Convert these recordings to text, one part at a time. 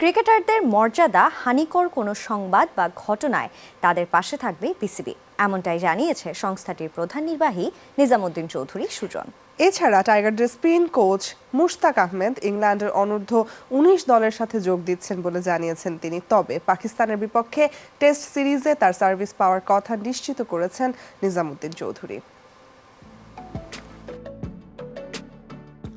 ক্রিকেটারদের মর্যাদা হানিকর কোনো সংবাদ বা ঘটনায় তাদের পাশে থাকবে বিসিবি। এমনটাই জানিয়েছে সংস্থাটির প্রধান নির্বাহী নিজামুদ্দিন চৌধুরী সুজন। এছাড়া টাইগারদের স্পিন কোচ মুশতাক আহমেদ ইংল্যান্ডের অনূর্ধ্ব উনিশ দলের সাথে যোগ দিচ্ছেন বলে জানিয়েছেন তিনি। তবে পাকিস্তানের বিপক্ষে টেস্ট সিরিজে তার সার্ভিস পাওয়ার কথা নিশ্চিত করেছেন নিজামুদ্দিন চৌধুরী।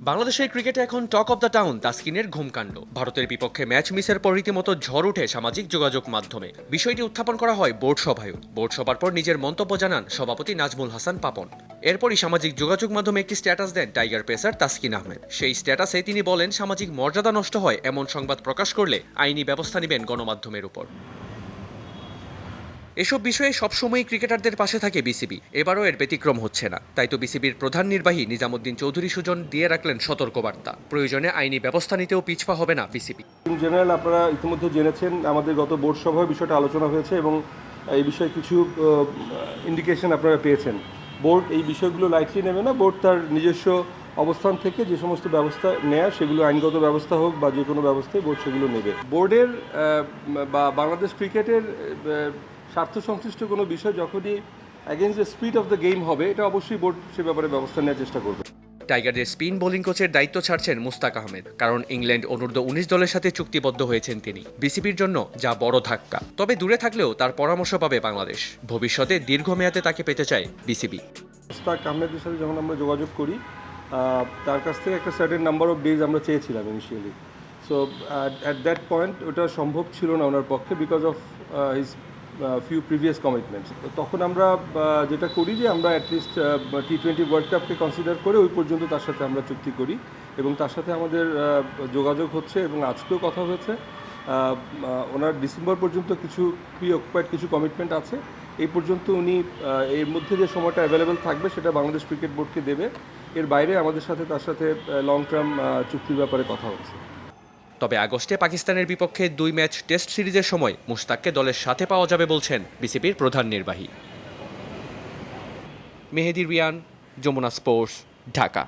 বাংলাদেশের ক্রিকেটে এখন টক অব দ্য টাউন তাসকিনের ঘুমকাণ্ড। ভারতের বিপক্ষে ম্যাচ মিসের পর রীতিমতো ঝড় উঠে সামাজিক যোগাযোগ মাধ্যমে। বিষয়টি উত্থাপন করা হয় বোর্ড সভায়ও। বোর্ড সভার পর নিজের মন্তব্য জানান সভাপতি নাজমুল হাসান পাপন। এরপরই সামাজিক যোগাযোগ মাধ্যমে একটি স্ট্যাটাস দেন টাইগার পেসার তাসকিন আহমেদ। সেই স্ট্যাটাসে তিনি বলেন, সামাজিক মর্যাদা নষ্ট হয় এমন সংবাদ প্রকাশ করলে আইনি ব্যবস্থা নেবেন গণমাধ্যমের উপর। এসব বিষয়ে সবসময় ক্রিকেটারদের পাশে থাকে বিসিবি। এবারও এর ব্যতিক্রম হচ্ছে না। তাই তো বিসিবির প্রধান নির্বাহী নিজামুদ্দিন চৌধুরী সুজন দিয়ে রাখলেন সতর্কবার্তা। প্রয়োজনে আইনি ব্যবস্থা নিতেও পিছপা হবে না বিসিবি। ইন জেনারেল আপনারা ইতিমধ্যে জেনেছেন, আমাদের গত বোর্ড সভায় বিষয়টা আলোচনা হয়েছে এবং এই বিষয়ে কিছু ইন্ডিকেশন আপনারা পেয়েছেন। বোর্ড এই বিষয়গুলো লাইটলি নেবে না, বোর্ড তার নিজস্ব অবস্থান থেকে যে সমস্ত ব্যবস্থা নেয়, সেগুলো আইনগত ব্যবস্থা হোক বা যে কোনো ব্যবস্থায় বোর্ড সেগুলো নেবে। বোর্ডের বা বাংলাদেশ ক্রিকেটের স্বার্থ সংশ্লিষ্ট কোনো বিষয় যখনই against the speed of the game হবে এটা অবশ্যই বোর্ড সে ব্যাপারে ব্যবস্থা নেওয়ার চেষ্টা করবে। টাইগারদের স্পিন বোলিং কোচের দায়িত্ব ছাড়ছেন মুস্তাক আহমেদ কারণ ইংল্যান্ড অনূর্ধ্ব উনিশ দলের সাথে চুক্তিবদ্ধ হয়েছেন তিনি। বিসিবির জন্য যা বড় ধাক্কা তবে দূরে থাকলেও তার পরামর্শ পাবে বাংলাদেশ। ভবিষ্যতে দীর্ঘমেয়াদে তাকে পেতে চায় বিসিবি। মুস্তাক আহমেদের সাথে যখন আমরা যোগাযোগ করি তার কাছ থেকে একটা সার্টেন নাম্বার অফ ডেজ আমরা চেয়েছিলাম initially so at that point ওটা সম্ভব ছিল না ওনার পক্ষে because of his few previous commitments তখন আমরা যেটা করি যে আমরা at least T twenty world কাপকে consider করে ওই পর্যন্ত তার সাথে আমরা চুক্তি করি এবং তার সাথে আমাদের যোগাযোগ হচ্ছে এবং আজকেও কথা হয়েছে। ওনার ডিসেম্বর পর্যন্ত কিছু প্রি অকুপাইড কিছু কমিটমেন্ট আছে। এই পর্যন্ত উনি এর মধ্যে যে সময়টা অ্যাভেলেবেল থাকবে সেটা বাংলাদেশ ক্রিকেট বোর্ডকে দেবে। এর বাইরে আমাদের সাথে, তার সাথে লং টার্ম চুক্তির ব্যাপারে কথা হচ্ছে। তবে আগস্টে পাকিস্তানের বিপক্ষে দুই ম্যাচ টেস্ট সিরিজের সময় মুস্তাককে দলের সাথে পাওয়া যাবে বলছেন বিসিবির প্রধান নির্বাহী। মেহেদি রিয়ান, যমুনা স্পোর্টস, ঢাকা।